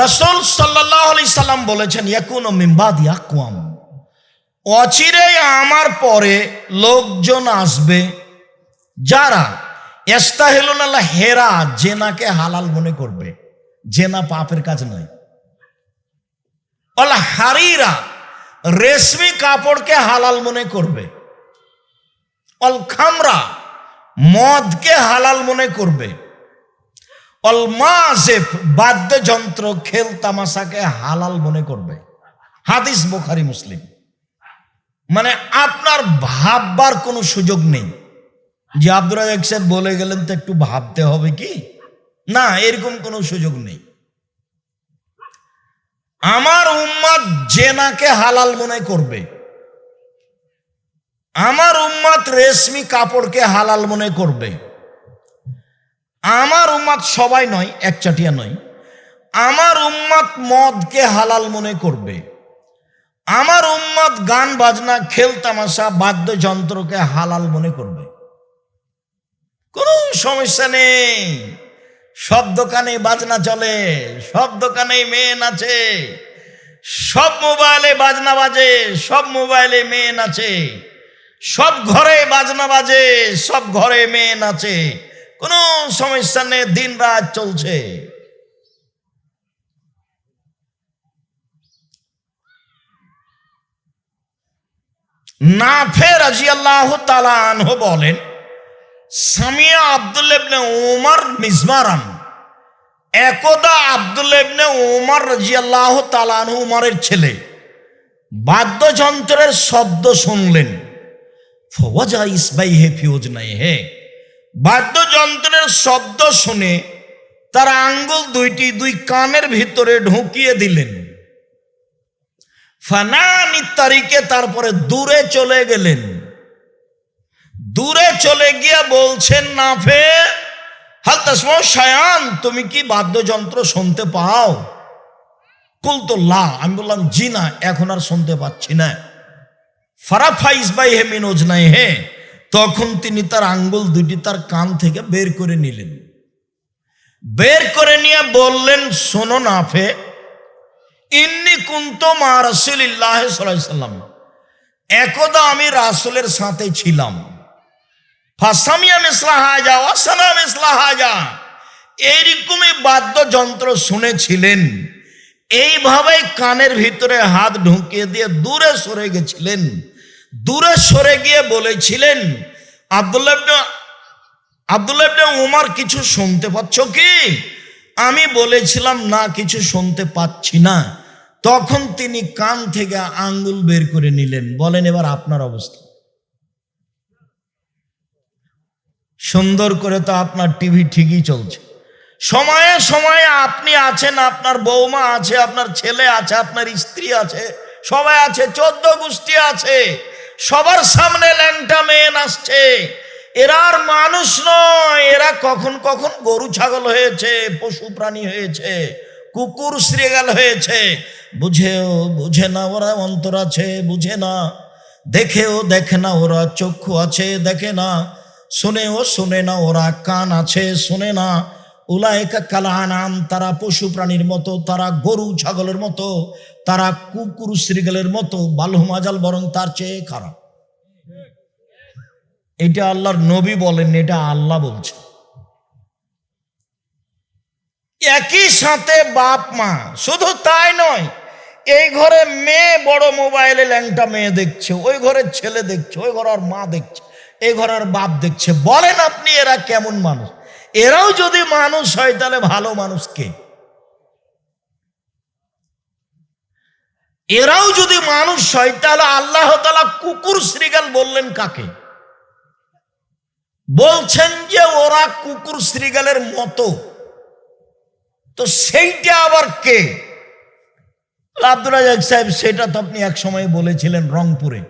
রসুল সাল্লাহ আলি সাল্লাম বলেছেন, ইয়াকুন মিম্বাদ ইয়াকুয়াম অচিরে আমার পরে লোকজন আসবে যারা এস্তাহেলুন হেরা জেনাকে হালাল মনে করবে। জেনা পাপের কাজ নয়। হারিরা রেশমি কাপড়কে হালাল মনে করবে। অল খামরা মদকে হালাল মনে করবে। অল মাসেফ বাদ্যযন্ত্র খেল তামাশাকে হালাল মনে করবে। হাদিস বোখারি, মুসলিম। মানে আপনার ভাববার কোনো সুযোগ নেই। যে আব্দুল রাজাক সাহেব বলে গেলেন, তো একটু ভাবতে হবে কি? না, এরকম কোনো সুযোগ নেই। আমার উম্মাদ জেনাকে হালাল মনে করবে। আমার উম্মাদ রেশমি কাপড়কে হালাল মনে করবে। আমার উম্মাদ সবাই নয়, একচাটিয়া নয়। আমার উম্মাদ মদকে হালাল মনে করবে। আমার উম্মাদ গান, বাজনা, খেল, তামাশা, বাদ্যযন্ত্রকে হালাল মনে করবে। কোনো সমস্যা নেই। সব দোকানে বাজনা চলে, সব দোকানে মেয়ে নাচে সব মোবাইলে বাজনা বাজে, সব মোবাইলে মেয়ে নাচে সব ঘরে বাজনা বাজে, সব ঘরে মেয়ে নাচে কোনো সমস্যা নেই দিন রাত চলছে। নাফে রাজি আল্লাহ তালানহ বলেন, সামিয়া আবদুল্লেবনে ওমর মিজমারান, একদা আবদুল্লেবনে ওমর রাজি আল্লাহ তালানহ উমরের ছেলে, বাদ্যযন্ত্রের শব্দ শুনলেন। ফওয়াজা ইসবাই হে ফিউজ নাই হে। বাদ্যযন্ত্রের শব্দ শুনে তার আঙ্গুল দুইটি দুই কানের ভিতরে ঢুকিয়ে দিলেন। ফানানি তারিখে তারপরে দূরে চলে গেলেন। দূরে চলে গিয়ে বলছেন, নাফে, হাল তাসমা শায়ান, তুমি কি বাদ্যযন্ত্র শুনতে পাও? কুল তো লা আমি বললাম, জি না, এখন আর শুনতে পাচ্ছি না। ফারাফাইস বাই হে মিনোজ নাই হে। তখন তিনি তার আঙ্গুল দুটি তার কান থেকে বের করে নিলেন। বের করে নিয়ে বললেন, শোনো নাফে ইন্নি কুন্ত মা রসুলিল্লাহ সাল্লাম, একদা আমি রাসুলের সাথে ছিলাম। ফাসামিয়া মিসলা হাজা, ওয়াসানা মিসলা হাজা, এইরকমই বাদ্যযন্ত্র শুনেছিলেন। এইভাবে কানের ভিতরে হাত ঢুকিয়ে দিয়ে দূরে সরে গেছিলেন। দূরে সরে গিয়ে বলেছিলেন, আবদুল্লাহ আবদুল্লাহ উমার কিছু শুনতে পাচ্ছ কি? আমি বলেছিলাম, না, কিছু শুনতে পাচ্ছি না। তখন তিনি কান থেকে আঙ্গুল বের করে নিলেন। বলেন এবার আপনার অবস্থা। সুন্দর করে তো আপনার টিভি ঠিকই চলছে। সময়ে সময়ে আপনি আছেন, আপনার বৌমা আছে, আপনার ছেলে আছে, আপনার স্ত্রী আছে, সবাই আছে, চোদ্দ গোষ্ঠী আছে। সবার সামনে ল্যাংটা মেয়ে নাচছে। এরা আর মানুষ নয়, এরা কখন কখন গরু ছাগল হয়েছে, পশু প্রাণী হয়েছে, কুকুর, শ্রীগাল হয়েছে। বুঝেও বুঝে না ওরা অন্তর আছে, বুঝে না। দেখেও দেখে না ওরা চক্ষু আছে, দেখে না। শুনেও শুনে না ওরা কান আছে, শুনে না। উলায়কা কালানাম তারা পশু প্রাণীর মতো, তারা গরু ছাগলের মতো, তারা কুকুর শ্রীগালের মতো বালহুমাজাল বরং তার চেয়ে খারাপ। এটা আল্লাহর নবী বলেন, এটা আল্লাহ বলছে। একই সাথে বাপ মা, শুধু তাই নয়, এই ঘরে মেয়ে বড় মোবাইলে ল্যাংটা মেয়ে দেখছে, ওই ঘরের ছেলে দেখছে, ওই ঘর আর মা দেখছে, এই ঘর আর বাপ দেখছে। বলেন আপনি এরা কেমন মানুষ? এরাও যদি মানুষ হয়, তাহলে ভালো মানুষ কে? এরাও যদি মানুষ হয়, তাহলে আল্লাহ তালা কুকুর শ্রীগাল বললেন কাকে? বলছেন যে ওরা কুকুর শ্রীগালের মতো। তো সেইটা আবার কে? আব্দুল সাহেব, সেটা তো আপনি এক সময় বলেছিলেন রংপুরে।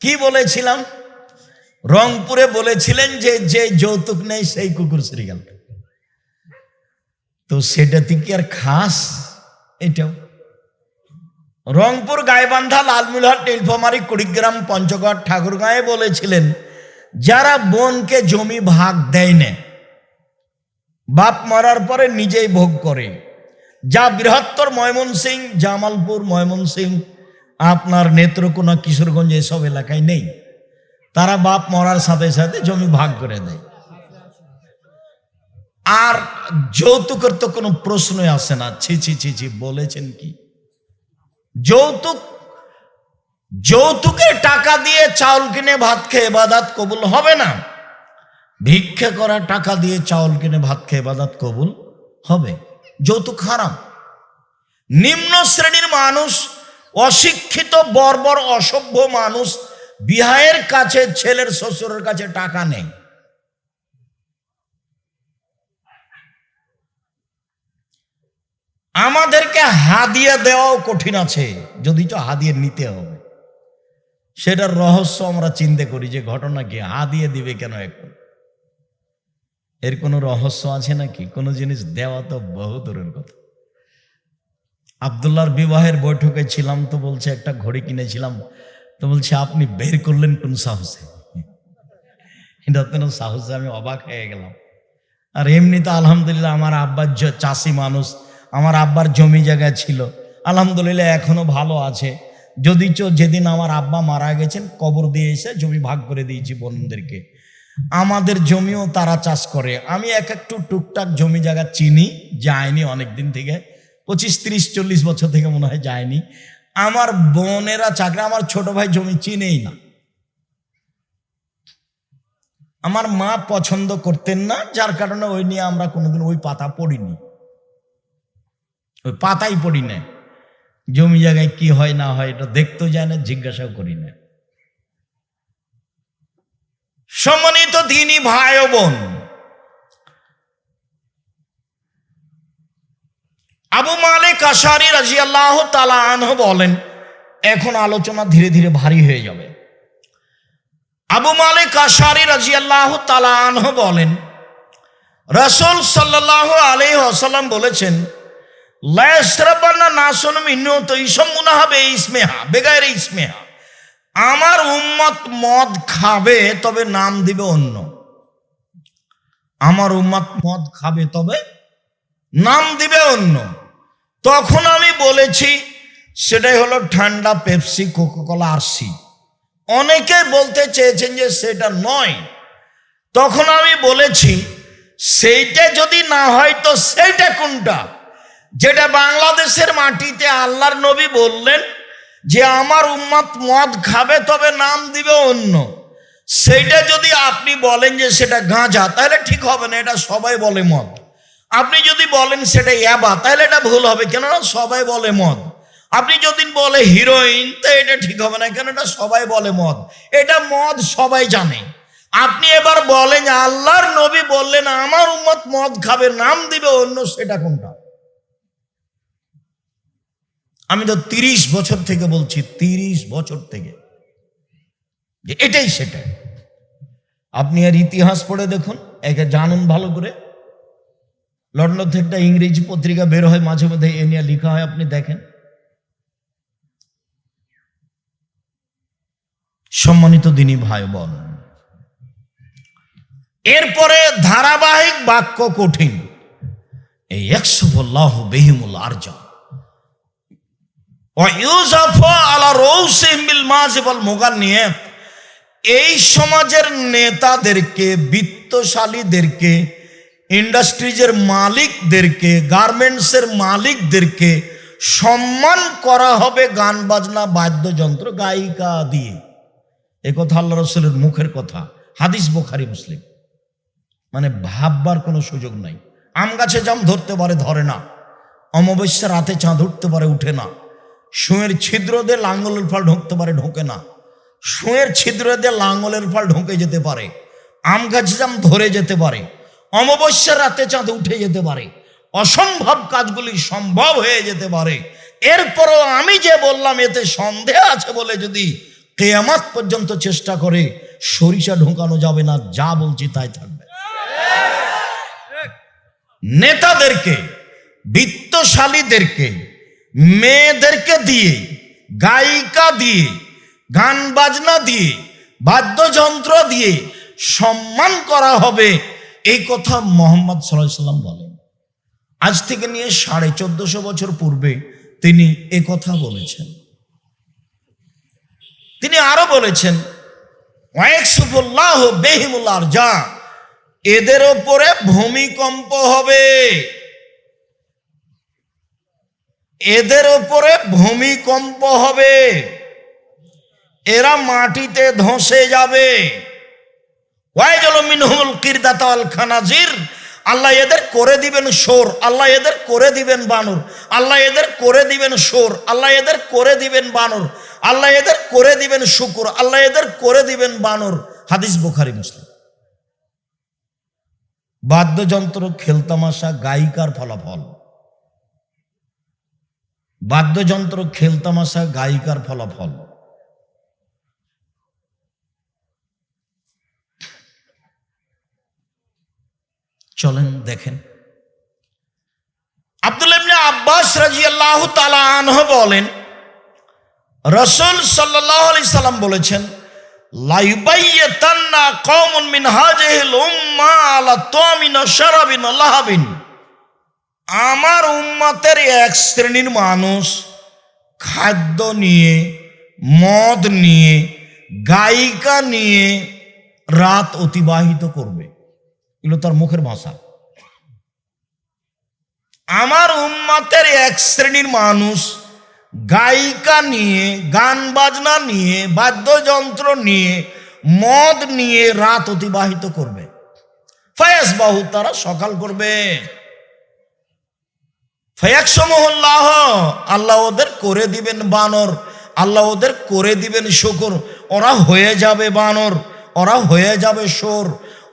কি বলেছিলাম? রংপুরে বলেছিলেন যে যে যৌতুক নেই, সেই কুকুর শ্রীগাল তো সেটা তুই কি আর খাস? এটাও। রংপুর গাইবান্ধা লালমিলহাট নীলফামারী কুড়িগ্রাম পঞ্চগড় ঠাকুরগাঁয়ে বলেছিলেন, যারা বোনকে জমি ভাগ দেয় না, বাপ মারার পরে নিজেই ভোগ করে। যা বৃহত্তর ময়মনসিং জামালপুর ময়মনসিং আপনার নেত্রকোনা কিশোরগঞ্জ, এসব এলাকায় নেই। তারা বাপ মরার সাথে সাথে জমি ভাগ করে দেয়। আর যৌতুকের তো কোনো প্রশ্নই আসে না। ছি ছি ছি ছি, বলেছেন কি? যৌতুক যৌতুকের টাকা দিয়ে চাউল কিনে ভাত খেয়ে বাদাত কবুল হবে না। ভিক্ষে করা টাকা দিয়ে চাউল কিনে ভাত খেয়ে বাদাত কবুল হবে। যৌতুক হারাম। নিম্ন শ্রেণির মানুষ, অশিক্ষিত, বর্বর, অসভ্য মানুষ বিহায়ের কাছে, ছেলের শ্বশুরের কাছে টাকা নেই। আমাদেরকে হাদিয়া দেওয়াও কঠিন আছে, যদি তো হাদিয়ে নিতে হবে। সেটার রহস্য আমরা চিন্তা করি যে ঘটনা কি, হাদিয়ে দিবে কেন এখন? এর কোনো রহস্য আছে নাকি? কোনো জিনিস দেওয়া তো বহু দূরের কথা। আবদুল্লাহর বিবাহের বৈঠকে ছিলাম তো বলছে, একটা ঘড়ি কিনেছিলাম। তো বলছে, আপনি বের করলেন কোন সাহসে? সাহসে আমি অবাক হয়ে গেলাম। আর এমনি তো আলহামদুলিল্লাহ আমার আব্বার চাষি মানুষ, আমার আব্বার জমি জায়গা ছিল। আলহামদুলিল্লাহ এখনও ভালো আছে। যদি চো যেদিন আমার আব্বা মারা গেছেন, কবর দিয়ে এসে জমি ভাগ করে দিয়েছি বোনদেরকে আমাদের জমিও তারা চাষ করে। আমি এক একটু টুকটাক জমি জায়গা চিনি, যায়নি অনেক দিন থেকে। পঁচিশ, তিরিশ, চল্লিশ বছর থেকে মনে হয় যায়নি। আমার বোনেরা চাকরি, আমার ছোট ভাই জমি চিনেই না। আমার মা পছন্দ করতেন না, যার কারণে ওই নিয়ে আমরা কোনোদিন ওই পাতা পড়িনি। ওই পাতাই পড়ি না জমি জায়গায় কি হয়, না হয়, এটা দেখতেও যায় না, জিজ্ঞাসাও করি না। সম্মানিত দিনী ভাই বোন আবু মালিক আশারি রাজি আল্লাহ বলেন, এখন আলোচনা ধীরে ধীরে ভারী হয়ে যাবে। আবু মালিক আশারি রাজি আল্লাহ তালা আনহ বলেন, রসুল সাল্লাহ আলী আসাল্লাম বলেছেন আমার উম্মত মদ খাবে তবে নাম দিবে অন্য। আমার উম্মত মদ খাবে তবে নাম দিবে অন্য। তখন আমি বলেছি, সেটাই হলো ঠান্ডা পেপসি, কোকোকলা, আরসি। অনেকে বলতে চেয়েছেন যে সেটা নয়। তখন আমি বলেছি, সেইটা যদি না হয় তো সেইটা কোনটা? যেটা বাংলাদেশের মাটিতে আল্লাহর নবী বললেন যে, আমার উম্মত মদ খাবে তবে নাম দিবে অন্য। সেইটা যদি আপনি বলেন যে সেটা গাঁজা, তাহলে ঠিক হবে না, এটা সবাই বলে মদ। আপনি যদি বলেন সেটা ইয়াবা, তাহলে এটা ভুল হবে। কেননা সবাই বলে মদ। আপনি যদি বলে হিরোইন, তো এটা ঠিক হবে না কেন এটা সবাই বলে মদ। এটা মদ সবাই জানে। আপনি এবার বলেন, আল্লাহর নবী বললেন, আমার উম্মত মদ খাবে, নাম দিবে অন্য সেটা কোনটা? আমি তো তিরিশ বছর থেকে বলছি, তিরিশ বছর থেকে। যে এটাই সেটাই আপনি আর ইতিহাস পড়ে দেখুন, একে জানুন ভালো করে। লন্ডন থেকে একটা ইংরেজি পত্রিকা বের হয়, মাঝে মধ্যে এ নিয়ে লেখা হয়, আপনি দেখেন। সম্মানিত দিনী ভাই বোন এরপরে ধারাবাহিক বাক্য কঠিন। এই একশো বল্লাহ বেহিমুল আরজা এই সমাজের নেতাদেরকে, বিত্তশালীদেরকে ইন্ডাস্ট্রিজের মালিকদেরকে, গার্মেন্টসের মালিকদেরকে সম্মান করা হবে গান, বাজনা, বাদ্যযন্ত্র, গায়িকা দিয়ে। এ কথা আল্লাহ রসুলের মুখের কথা। হাদিস বোখারি, মুসলিম। মানে ভাববার কোনো সুযোগ নাই। আম গাছে জাম ধরতে পারে, ধরে না। অমাবস্যা রাতে চাঁদ উঠতে পারে, উঠে না। শুঁয়ের ছিদ্র দিয়ে লাঙ্গলের ফল ঢুকতে পারে, ঢোকে না। শুঁয়ের ছিদ্র দিয়ে লাঙ্গলের ফল ঢুকে যেতে পারে। আম গাছে জাম ধরে যেতে পারে। অমাবস্যার রাতে চাঁদ উঠে যেতে পারে। অসম্ভব কাজগুলি সম্ভব হয়ে যেতে পারে। এরপরও আমি যে বললাম, এতে সন্দেহ আছে বলে যদি কেয়ামাত পর্যন্ত চেষ্টা করে, সরিষা ঢোকানো যাবে না, যা বলছি তাই থাকবে। নেতাদেরকে, বিত্তশালীদেরকে, মেয়েদেরকে দিয়ে, গায়িকা দিয়ে গান বাজনা দিয়ে, বাদ্যযন্ত্র দিয়ে সম্মান করা হবে এই কথা মোহাম্মদ সাল্লাম বলেন। আজ থেকে নিয়ে সাড়ে চোদ্দশো বছর পূর্বে তিনি এ কথা বলেছেন। তিনি আরও বলেছেন বেহিমুল্লাহ যা এদের ওপরে ভূমিকম্প হবে। এদের ওপরে ভূমিকম্প হবে। এরা মাটিতে ধসে যাবে। খানাজির। আল্লাহ এদের করে দিবেন সোর আল্লাহ এদের করে দিবেন বানর, আল্লাহ এদের করে দিবেন সোর আল্লাহ এদের করে দিবেন বানর, আল্লাহ এদের করে দিবেন শুকুর, আল্লাহ এদের করে দিবেন বানর। হাদিস বুখারি, মুসলিম। বাদ্যযন্ত্র, খেলতামাশা, গায়িকার ফলাফল। বাদ্যযন্ত্র, খেলতামাশা, গায়িকার ফলাফল। চলেন দেখেন। আব্দুল ইবনে আব্বাস রাজিয়াল্লাহু তাআলা আনহু বলেন, রসুল সাল্লাল্লাহু আলাইহি সাল্লাম বলেছেন লাইবাইয়াতান্না কওমুন মিন হাজিহিল উম্মাহ আলা তামিন শারাবিন লাহাবিন। আমার উম্মতের এক শ্রেণির মানুষ খাদ্য নিয়ে, মদ নিয়ে, গায়িকা নিয়ে রাত অতিবাহিত করবে। এগুলো তার মুখের ভাষা। আমার উম্মাতের এক শ্রেণির মানুষ গায়িকা নিয়ে, গান বাজনা নিয়ে, বাদ্যযন্ত্র নিয়ে, মদ নিয়ে রাত অতিবাহিত করবে। ফয়াস বাহু তারা সকাল করবে। ফয়াকসমল্লাহ আল্লাহ ওদের করে দিবেন বানর, আল্লাহ ওদের করে দিবেন শুকুর। ওরা হয়ে যাবে বানর, ওরা হয়ে যাবে সোর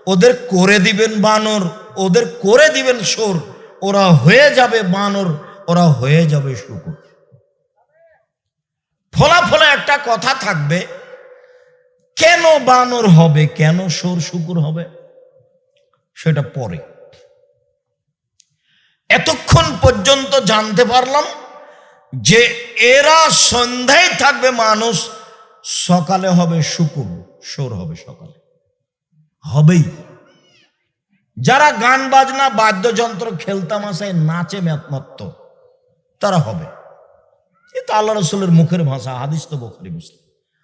ওদের করে দিবেন বানর, ওদের করে দিবেন সোর ওরা হয়ে যাবে বানর, ওরা হয়ে যাবে শুকুর ফলাফলে একটা কথা থাকবে, কেন বানর হবে, কেন সোর শুকুর হবে? সেটা পরে। এতক্ষণ পর্যন্ত জানতে পারলাম যে এরা সন্ধ্যায় থাকবে মানুষ, সকালে হবে শুকুর সোর হবে সকালে। হবেই। যারা গান, বাজনা, বাদ্যযন্ত্র, খেলতামাশায় নাচে মত্ত তারা হবে। এটা আল্লাহ রসুলের মুখের ভাষা, হাদিস তো বখরি, মুসলিম।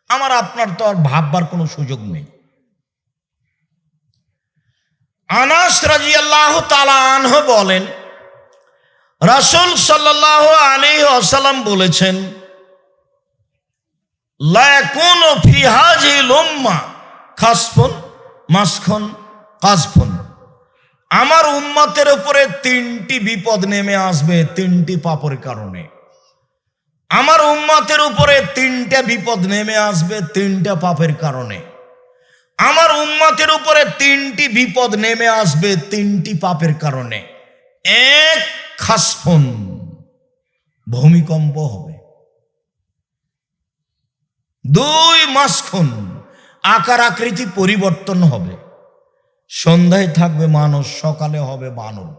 আমার, আপনার তো আর ভাববার কোনো সুযোগ নেই। আনাস রাজি আল্লাহ আনহ বলেন, রাসুল সাল্লাহ আলী আসালাম বলেছেন লায়াকুন ফিহাজি লোম্মা খাসফুন মাসখন কাজফুন আমার উম্মতের উপরে তিনটি বিপদ নেমে আসবে, তিনটি পাপের কারণে। আমার উম্মতের উপরে তিনটা বিপদ নেমে আসবে, তিনটা পাপের কারণে। আমার উম্মতের উপরে তিনটি বিপদ নেমে আসবে, তিনটি পাপের কারণে। এক খাসফুন ভূমিকম্প হবে। দুই, মাসখুন। আকার আকৃতি পরিবর্তন হবে। সন্ধ্যায় থাকবে মানুষ, সকালে হবে বানর।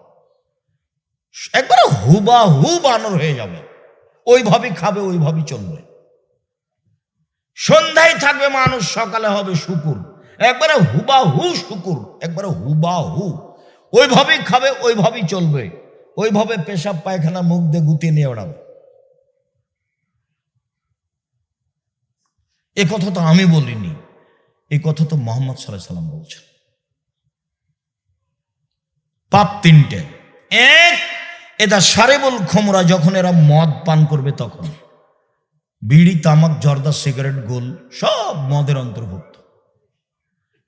একবারে হুবা হু বানর হয়ে যাবে। ওইভাবে খাবে, ওইভাবে চলবে। সন্ধ্যায় থাকবে মানুষ, সকালে হবে শুকুর। একবারে হুবা হু শুকুর, একবারে হুবা হু ওইভাবেই খাবে, ওইভাবেই চলবে। ওইভাবে পেশাব, পায়খানা, মুখ দিয়ে গুতিয়ে নিয়ে ওড়াবে। এ কথা তো আমি বলিনি। এই কথা তো মোহাম্মদ সাল্লাম বলছেন। পাপ তিনটে। এক এটা সারেবল খোমরা যখন এরা মদ পান করবে তখন, বিড়ি, তামাক, জর্দা, সিগারেট, গোল সব মদের অন্তর্ভুক্ত।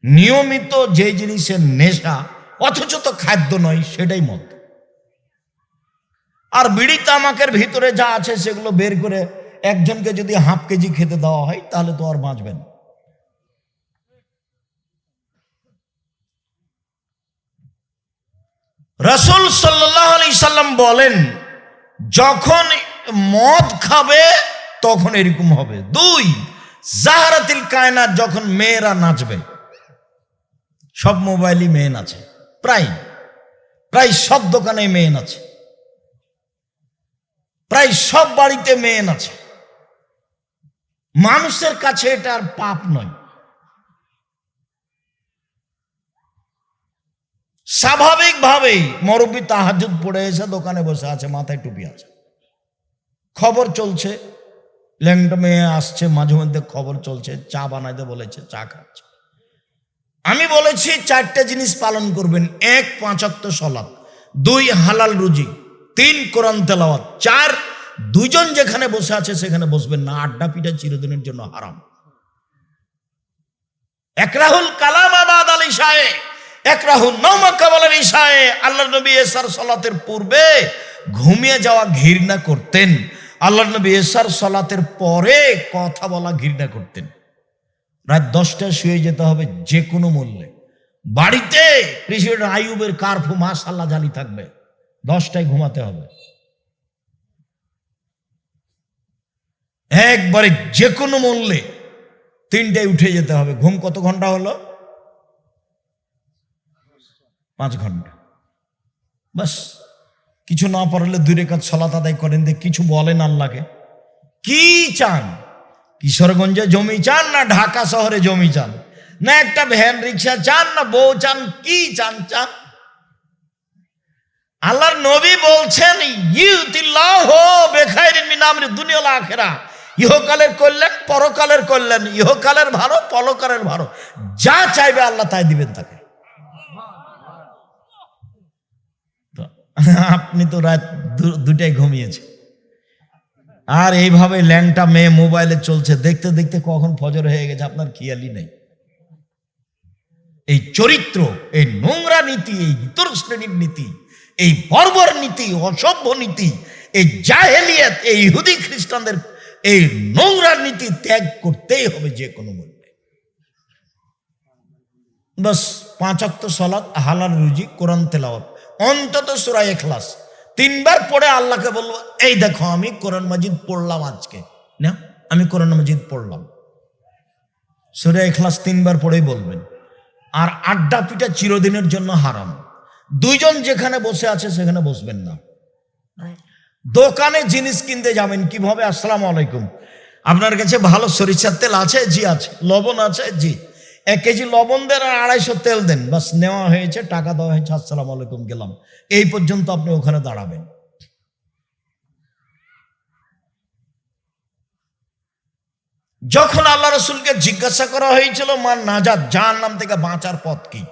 নিয়মিত যে জিনিসের নেশা, অথচ তো খাদ্য নয়, সেটাই মদ। আর বিড়ি, তামাকের ভিতরে যা আছে সেগুলো বের করে একজনকে যদি হাফ কেজি খেতে দেওয়া হয়, তাহলে তো আর বাঁচবেন রসুল সাল্লাহ আলি সাল্লাম বলেন, যখন মদ খাবে, তখন এরকম হবে। দুই, জাহারাতিল কায়নাত যখন মেয়েরা নাচবে, সব মোবাইলই মেয়ে নাচে। প্রায় প্রায় সব দোকানে মেয়ে নাচে। প্রায় সব বাড়িতে মেয়ে নাচে। মানুষের কাছে এটা আর পাপ নয়। স্বাভাবিকভাবেই মরব্বী তাহাজুদ পড়ে এসে দোকানে বসে আছে, মাথায় টুপি আছে। খবর চলছে, ল্যাংটা মেয়ে আসছে, মাঝে মধ্যে খবর চলছে, চা বানাইতে বলেছে, চা খাচ্ছে। আমি বলেছি, চারটে জিনিস পালন করবেন, এক পাঁচাত্তর সলাপ, দুই হালাল রুজি, তিন কোরআন তেলাওয়াত, চার, দুইজন যেখানে বসে আছে সেখানে বসবেন না, আড্ডা পিঠা চিরদিনের জন্য হারাম। একরাহুল কালাম আবাদ আল ইশায়ে একরাহুল নৌমা কাবালের ইশায়ে আল্লাহ নবী এসার সলাতের পূর্বে ঘুমিয়ে যাওয়া ঘৃণা করতেন। আল্লাহ নবী এসার সলাতের পরে কথা বলা ঘৃণা করতেন। রাত দশটায় শুয়ে যেতে হবে যে কোনো মূল্যে। বাড়িতে প্রেসিডেন্ট আইয়ুবের কার্ফু মাসাল্লাহ জালি থাকবে। দশটায় ঘুমাতে হবে। একবারে যে কোনো মূল্যে তিনটায় উঠে যেতে হবে। ঘুম কত ঘণ্টা হলো? পাঁচ ঘণ্টা। বাস, কিছু না পারলে দূরে কাজ সলাত আদায় করেন দিয়ে কিছু বলেন আল্লাহকে কি চান? কিশোরগঞ্জে জমি চান না ঢাকা শহরে জমি চান? না একটা ভ্যান রিক্সা চান না বউ চান, কি চান চান? আল্লাহর নবী বলছেন দুনিয়াল আখেরা। ইহকালের কল্যাণ, পরকালের কল্যাণ, ইহকালের ভালো, পরকালের ভালো। যা চাইবে আল্লাহ তাই দিবেন তাকে তো আপনি তো রাত দু- দুটায় ঘুমিয়েছে আর এইভাবে ল্যাংটা মেয়ে মোবাইলে চলছে, দেখতে দেখতে কখন ফজর হয়ে গেছে, আপনার খেয়ালই নেই। এই চরিত্র, এই নোংরা নীতি, এই ইতর শ্রেণির নীতি, এই বর্বর নীতি, অসভ্য নীতি, এই জাহেলিয়াত, এই ইহুদি খ্রিস্টানদের এই নোংরা নীতি ত্যাগ করতেই হবে যে কোনো মূল্যে। বাস পাঁচাত্ত সলাৎ হালাল রুজি, কোরআন তেলাওয়াত। অন্তত সুরাই এখলাস তিনবার পড়ে আল্লাহকে বলব, এই দেখো, আমি কোরআন মাজিদ পড়লাম আজকে। না, আমি কোরআন মাজিদ পড়লাম। সুরা এখলাস তিনবার পড়েই বলবেন। আর আড্ডা পিটা চিরদিনের জন্য হারাম। দুইজন যেখানে বসে আছে, সেখানে বসবেন না। দোকানে জিনিস কিনতে যাবেন কীভাবে? আসসালাম আলাইকুম। আপনার কাছে ভালো সরিষার তেল আছে? জি আছে। লবণ আছে? জি। এক কেজি লবণ দেন আর আড়াইশো তেল দেন। বাস নেওয়া হয়েছে, টাকা দেওয়া হয়েছে, আসসালাম আলাইকুম গেলাম। এই পর্যন্ত আপনি ওখানে দাঁড়াবেন। যখন আল্লাহ রসুলকে জিজ্ঞাসা করা হয়েছিল মা নাজাদ যার নাম থেকে বাঁচার পথ কি?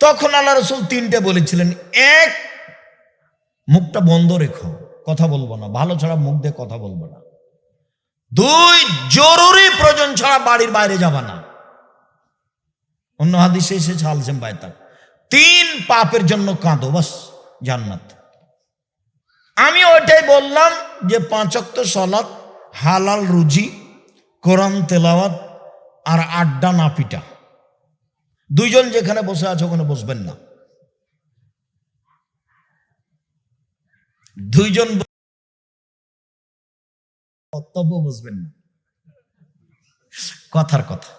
তখন আল্লাহ রসুল তিনটে বলেছিলেন, এক, মুখটা বন্ধ রেখো, কথা বলব না, ভালো ছাড়া মুখ দিয়ে কথা বলব না। দুই, জরুরি প্রয়োজন ছাড়া বাড়ির বাইরে যাবা না। অন্য হাদিসে এসে ছালছেন বাইতাক তিন পাপের জন্য কাঁদো, বাস, জান্নাত। আমি ওইটাই বললাম যে পাঁচক্ত সলাৎ হালাল রুজি, কোরআন তেলাওয়াত আর আড্ডা না পিটা দুইজন যেখানে বসে আছে, ওখানে বসবেন না। দুইজন কর্তব্য বসবেন না। কথার কথা।